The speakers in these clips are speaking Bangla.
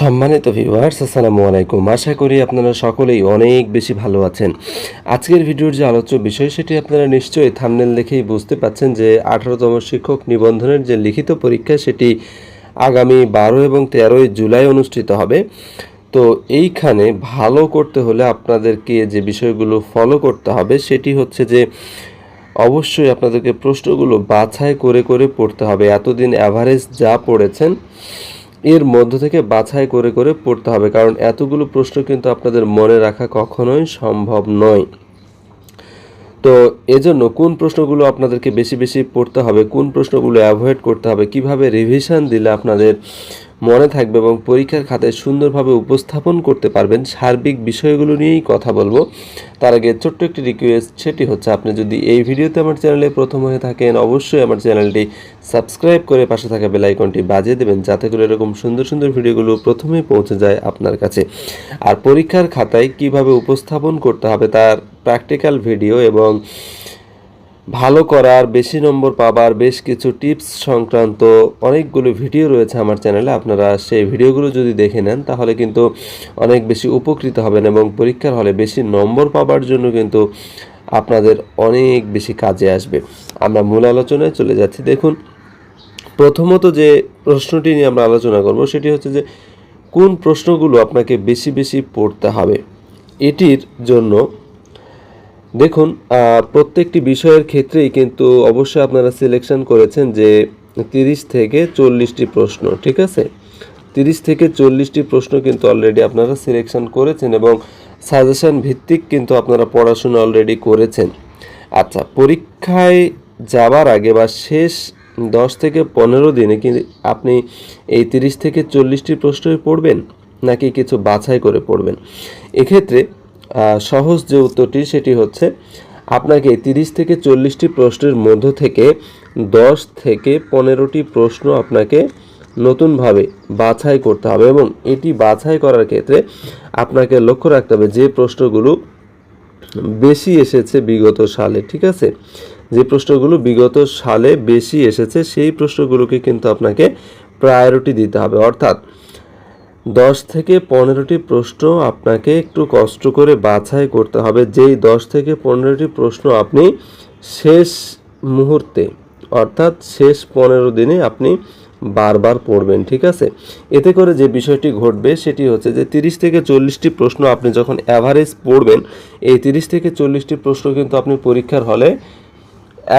সম্মানিত ভিউয়ার্স আসসালামু আলাইকুম। আশা করি আপনারা সকলেই অনেক বেশি ভালো আছেন। আজকের ভিডিওর যে আলোচ্য বিষয়, সেটি আপনারা নিশ্চয়ই থামনেল দেখেই বুঝতে পাচ্ছেন যে আঠারোতম শিক্ষক নিবন্ধনের যে লিখিত পরীক্ষা, সেটি আগামী বারো এবং তেরোই জুলাই অনুষ্ঠিত হবে। তো এইখানে ভালো করতে হলে আপনাদেরকে যে বিষয়গুলো ফলো করতে হবে, সেটি হচ্ছে যে অবশ্যই আপনাদেরকে প্রশ্নগুলো বাছাই করে করে পড়তে হবে। এতদিন অ্যাভারেজ যা পড়েছেন এর মধ্য থেকে বাছাই করে করে পড়তে হবে, কারণ এতগুলো প্রশ্ন কিন্তু আপনাদের মনে রাখা কখনোই সম্ভব নয়। তো এজন্য কোন প্রশ্নগুলো আপনাদেরকে বেশি বেশি পড়তে হবে, কোন প্রশ্নগুলো অ্যাভয়েড করতে হবে, কীভাবে রিভিশন দিলে আপনাদের মনে থাকবে এবং পরীক্ষার খাতায় সুন্দরভাবে উপস্থাপন করতে পারবেন। সার্বিক বিষয়গুলো নিয়েই কথা বলব। তার আগে ছোট্ট একটি রিকোয়েস্ট সেটি হচ্ছে আপনি যদি এই ভিডিওতে আমার চ্যানেলে প্রথম হয়ে থাকেন, অবশ্যই আমার চ্যানেলটি সাবস্ক্রাইব করে পাশে থাকা বেল আইকনটি বাজিয়ে দেবেন, যাতে করে এরকম সুন্দর সুন্দর ভিডিওগুলো প্রথমে পৌঁছে যায় আপনার কাছে। আর পরীক্ষার খাতায় কীভাবে উপস্থাপন করতে হবে তার প্র্যাকটিক্যাল ভিডিও এবং ভালো করার, বেশি নম্বর পাবার, বেশ কিছু টিপস সংক্রান্ত অনেকগুলো ভিডিও রয়েছে আমার চ্যানেলে। আপনারা সেই ভিডিওগুলো যদি দেখে নেন, তাহলে কিন্তু অনেক বেশি উপকৃত হবেন এবং পরীক্ষার হলে বেশি নম্বর পাবার জন্য কিন্তু আপনাদের অনেক বেশি কাজে আসবে। আমরা মূল আলোচনায় চলে যাচ্ছি। দেখুন, প্রথমত যে প্রশ্নটি নিয়ে আমরা আলোচনা করব, সেটি হচ্ছে যে, কোন প্রশ্নগুলো আপনাকে বেশি বেশি পড়তে হবে? এটির জন্য দেখুন প্রত্যেকটি বিষয়ের ক্ষেত্রেই কিন্তু অবশ্যই আপনারা সিলেকশন করেছেন যে তিরিশ থেকে চল্লিশটি প্রশ্ন, ঠিক আছে? তিরিশ থেকে চল্লিশটি প্রশ্ন কিন্তু অলরেডি আপনারা সিলেকশন করেছেন এবং সাজেশন ভিত্তিক কিন্তু আপনারা পড়াশোনা অলরেডি করেছেন। আচ্ছা পরীক্ষায় যাবার আগে বা শেষ দশ থেকে পনেরো দিনে কি আপনি এই তিরিশ থেকে চল্লিশটি প্রশ্নই পড়বেন, নাকি কিছু বাছাই করে পড়বেন? এক্ষেত্রে সহজ যে উত্তরটি সেটি হচ্ছে, আপনাকে তিরিশ থেকে চল্লিশটি প্রশ্নের মধ্য থেকে দশ থেকে পনেরোটি প্রশ্ন আপনাকে নতুনভাবে বাছাই করতে হবে এবং এটি বাছাই করার ক্ষেত্রে আপনাকে লক্ষ্য রাখতে হবে যে প্রশ্নগুলো বেশি এসেছে বিগত সালে, ঠিক আছে? যে প্রশ্নগুলো বিগত সালে বেশি এসেছে, সেই প্রশ্নগুলোকে কিন্তু আপনাকে প্রায়োরিটি দিতে হবে। অর্থাৎ দশ থেকে পনেরোটি প্রশ্ন আপনাকে একটু কষ্ট করে বাছাই করতে হবে। যেই দশ থেকে পনেরোটি প্রশ্ন আপনি শেষ মুহূর্তে, অর্থাৎ শেষ পনেরো দিনে আপনি বারবার পড়বেন, ঠিক আছে? এতে করে যে বিষয়টি ঘটবে সেটি হচ্ছে যে তিরিশ থেকে চল্লিশটি প্রশ্ন আপনি যখন অ্যাভারেজ পড়বেন, এই তিরিশ থেকে চল্লিশটি প্রশ্ন কিন্তু আপনি পরীক্ষার হলে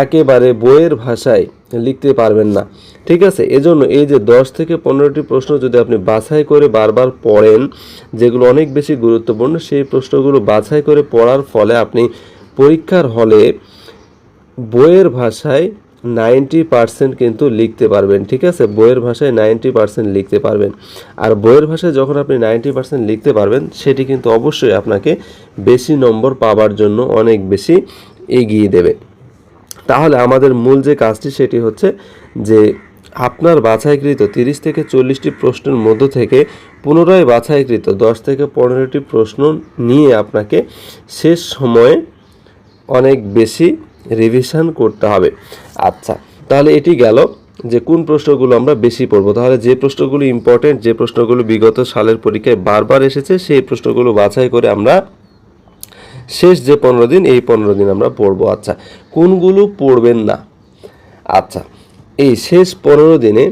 একেবারে বইয়ের ভাষায় লিখতে পারবেন না। ঠিক আছে? এজন্য এই যে দশ থেকে পনেরোটি প্রশ্ন যদি আপনি বাছাই করে বারবার পড়েন, যেগুলো অনেক বেশি গুরুত্বপূর্ণ, সেই প্রশ্নগুলো বাছাই করে পড়ার ফলে আপনি পরীক্ষার হলে বইয়ের ভাষায় নাইনটি পার্সেন্ট কিন্তু লিখতে পারবেন। ঠিক আছে? বইয়ের ভাষায় নাইনটি পার্সেন্ট লিখতে পারবেন। আর বইয়ের ভাষায় যখন আপনি নাইনটি পার্সেন্ট লিখতে পারবেন, সেটি কিন্তু অবশ্যই আপনাকে বেশি নম্বর পাওয়ার জন্য অনেক বেশি এগিয়ে দেবে। তাহলে আমাদের মূল যে কাজটি সেটি হচ্ছে যে আপনার বাছাইকৃত তিরিশ থেকে চল্লিশটি প্রশ্নের মধ্য থেকে পুনরায় বাছাইকৃত দশ থেকে পনেরোটি প্রশ্ন নিয়ে আপনাকে শেষ সময়ে অনেক বেশি রিভিশন করতে হবে। আচ্ছা তাহলে এটি গেল যে কোন প্রশ্নগুলো আমরা বেশি পড়ব। তাহলে যে প্রশ্নগুলো ইম্পর্টেন্ট যে প্রশ্নগুলো বিগত সালের পরীক্ষায় বারবার এসেছে, সেই প্রশ্নগুলো বাছাই করে আমরা শেষ যে পনেরো দিন, এই পনেরো দিন আমরা পড়ব। আচ্ছা কোনগুলো পড়বেন না? আচ্ছা এই শেষ পনেরো দিনে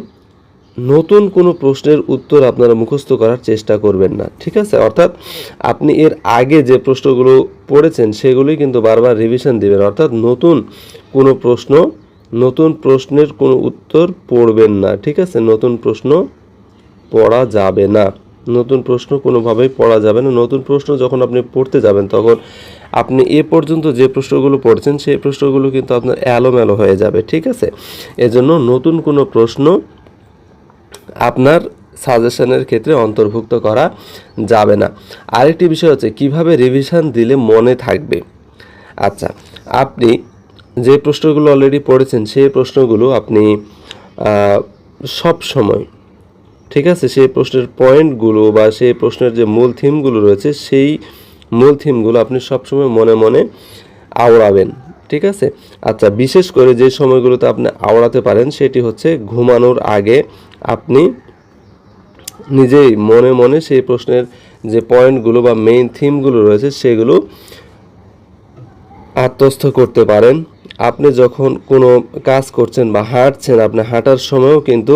নতুন কোনো প্রশ্নের উত্তর আপনারা মুখস্থ করার চেষ্টা করবেন না, ঠিক আছে? অর্থাৎ আপনি এর আগে যে প্রশ্নগুলো পড়েছেন, সেগুলোই কিন্তু বারবার রিভিশন দেবেন। অর্থাৎ নতুন কোনো প্রশ্ন, নতুন প্রশ্নের কোনো উত্তর পড়বেন না, ঠিক আছে? নতুন প্রশ্ন পড়া যাবে না। নতুন প্রশ্ন কোনোভাবেই পড়া যাবে না। নতুন প্রশ্ন যখন আপনি পড়তে যাবেন, তখন আপনি এ পর্যন্ত যে প্রশ্নগুলো পড়ছেন, সেই প্রশ্নগুলো কিন্তু আপনার এলোমেলো হয়ে যাবে, ঠিক আছে? এজন্য নতুন কোনো প্রশ্ন আপনার সাজেশনের ক্ষেত্রে অন্তর্ভুক্ত করা যাবে না। আরেকটি বিষয় হচ্ছে, কীভাবে রিভিশন দিলে মনে থাকবে? আচ্ছা আপনি যে প্রশ্নগুলো অলরেডি পড়েছেন, সেই প্রশ্নগুলো আপনি সব সময় ঠিক আছে? সেই প্রশ্নের পয়েন্টগুলো বা সেই প্রশ্নের যে মূল থিমগুলো রয়েছে, সেই মূল থিমগুলো আপনি সবসময় মনে মনে আওড়াবেন। ঠিক আছে? আচ্ছা বিশেষ করে যে সময়গুলোতে আপনি আওড়াতে পারেন, সেটি হচ্ছে ঘুমানোর আগে আপনি নিজেই মনে মনে সেই প্রশ্নের যে পয়েন্টগুলো বা মেইন থিমগুলো রয়েছে, সেগুলো আত্মস্থ করতে পারেন। আপনি যখন কোনো কাজ করছেন বা হাঁটছেন, আপনি হাঁটার সময়ও কিন্তু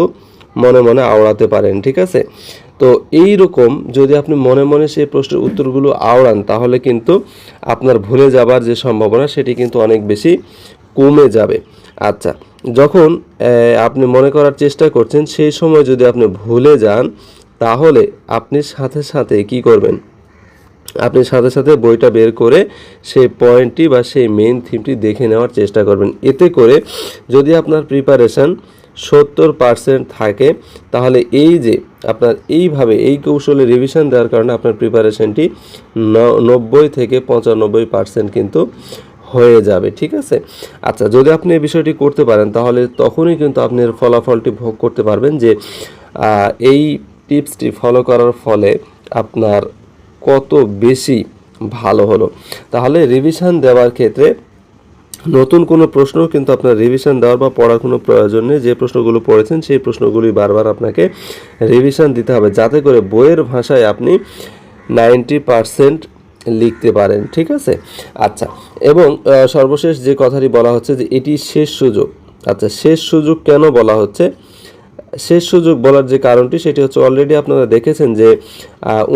মনে মনে আওড়াতে পারেন, ঠিক আছে? তো এই রকম যদি আপনি মনে মনে সেই প্রশ্নের উত্তরগুলো আওড়ান, তাহলে কিন্তু আপনার ভুলে যাবার যে সম্ভাবনা, সেটি কিন্তু অনেক বেশি কমে যাবে। আচ্ছা যখন আপনি মনে করার চেষ্টা করছেন, সেই সময় যদি আপনি ভুলে যান, তাহলে আপনি সাথে সাথে কি করবেন? আপনি সাথে সাথে বইটা বের করে সেই পয়েন্টটি বা সেই মেইন থিমটি দেখে নেওয়ার চেষ্টা করবেন। এতে করে যদি আপনার প্রিপারেশন সত্তর পার্সেন্ট থাকে, তাহলে এই যে আপনার এইভাবে এই কৌশলে রিভিশন দেওয়ার কারণে আপনার প্রিপারেশনটি নব্বই থেকে পঁচানব্বই পার্সেন্ট কিন্তু হয়ে যাবে, ঠিক আছে? আচ্ছা যদি আপনি এই বিষয়টি করতে পারেন, তাহলে তখনই কিন্তু আপনি এর ফলাফলটি ভোগ করতে পারবেন যে এই টিপসটি ফলো করার ফলে আপনার কত বেশি ভালো হলো। তাহলে রিভিশন দেওয়ার ক্ষেত্রে নতুন কোনো প্রশ্ন কিন্তু আপনার রিভিশন দেওয়ার বা পড়ার কোনো প্রয়োজন নেই। যে প্রশ্নগুলো পড়েছেন, সেই প্রশ্নগুলি বারবার আপনাকে রিভিশন দিতে হবে। যাতে করে বইয়ের ভাষায় আপনি নাইনটি পারসেন্ট লিখতে পারেন, ঠিক আছে? আচ্ছা এবং সর্বশেষ যে কথাটি বলা হচ্ছে যে এটি শেষ সুযোগ। আচ্ছা শেষ সুযোগ কেন বলা হচ্ছে? শেষ সুযোগ বলার যে কারণটি, সেটি হচ্ছে অলরেডি আপনারা দেখেছেন যে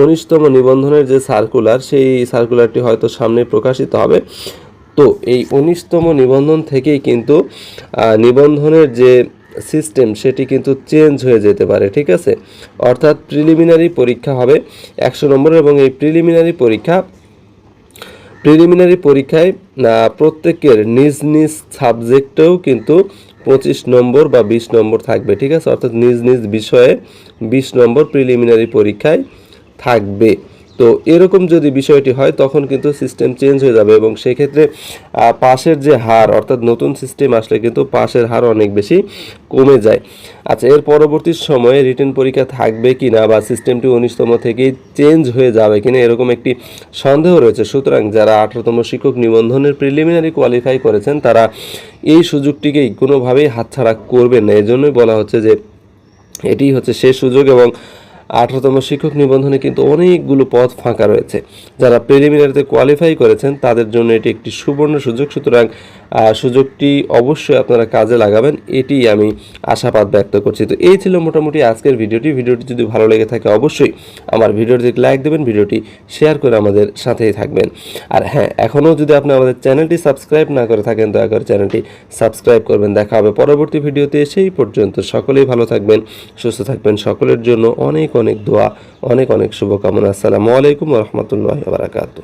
উনিশতম নিবন্ধনের যে সার্কুলার সেই সার্কুলারটি হয়তো সামনে প্রকাশিত হবে। তো এই উনিশতম নিবন্ধন থেকেই কিন্তু নিবন্ধনের যে সিস্টেম সেটি কিন্তু চেঞ্জ হয়ে যেতে পারে, ঠিক আছে? অর্থাৎ প্রিলিমিনারি পরীক্ষা হবে একশো নম্বর এবং এই প্রিলিমিনারি পরীক্ষা প্রিলিমিনারি পরীক্ষায় প্রত্যেকের নিজ নিজ সাবজেক্টেও কিন্তু পঁচিশ নম্বর বা বিশ নম্বর থাকবে, ঠিক আছে? অর্থাৎ নিজ নিজ বিষয়ে বিশ নম্বর প্রিলিমিনারি পরীক্ষায় থাকবে। তো এরকম যদি বিষয়টি হয়, তখন কিন্তু সিস্টেম চেঞ্জ হয়ে যাবে এবং সেক্ষেত্রে পাশের যে হার, অর্থাৎ নতুন সিস্টেম আসলে কিন্তু পাশের হার অনেক বেশি কমে যায়। আচ্ছা এর পরবর্তী সময়ে রিটেন পরীক্ষা থাকবে কি না বা সিস্টেমটি উনিশতম থেকেই চেঞ্জ হয়ে যাবে কিনা, এরকম একটি সন্দেহ রয়েছে। সুতরাং যারা আঠারোতম শিক্ষক নিবন্ধনের প্রিলিমিনারি কোয়ালিফাই করেছেন, তারা এই সুযোগটিকেই কোনোভাবেই হাতছাড়া করবেন না। এজন্যই বলা হচ্ছে যে এটি হচ্ছে শেষ সুযোগ এবং আঠারোতম শিক্ষক নিবন্ধনে কিন্তু অনেকগুলো পদ ফাঁকা রয়েছে। যারা প্রিলিমিনারিতে কোয়ালিফাই করেছেন, তাদের জন্য এটি একটি সুবর্ণ সুযোগ। সুতরাং সুযোগটি অবশ্যই আপনারা কাজে লাগাবেন এটি আমি আশাবাদ ব্যক্ত করছি। তো এই ছিল মোটামুটি আজকের ভিডিওটি। ভিডিওটি যদি ভালো লেগে থাকে, অবশ্যই আমার ভিডিওটি লাইক দেবেন, ভিডিওটি শেয়ার করে আমাদের সাথেই থাকবেন। আর হ্যাঁ এখনও যদি আপনি আমাদের চ্যানেলটি সাবস্ক্রাইব না করে থাকেন, দয়া করে চ্যানেলটি সাবস্ক্রাইব করবেন। দেখা হবে পরবর্তী ভিডিওতে। সেই পর্যন্ত সকলেই ভালো থাকবেন, সুস্থ থাকবেন। সকলের জন্য অনেক অনেক দোয়া অনেক অনেক শুভকামনা। আসসালামু আলাইকুম রহমতুল্লাহ বারাকাতু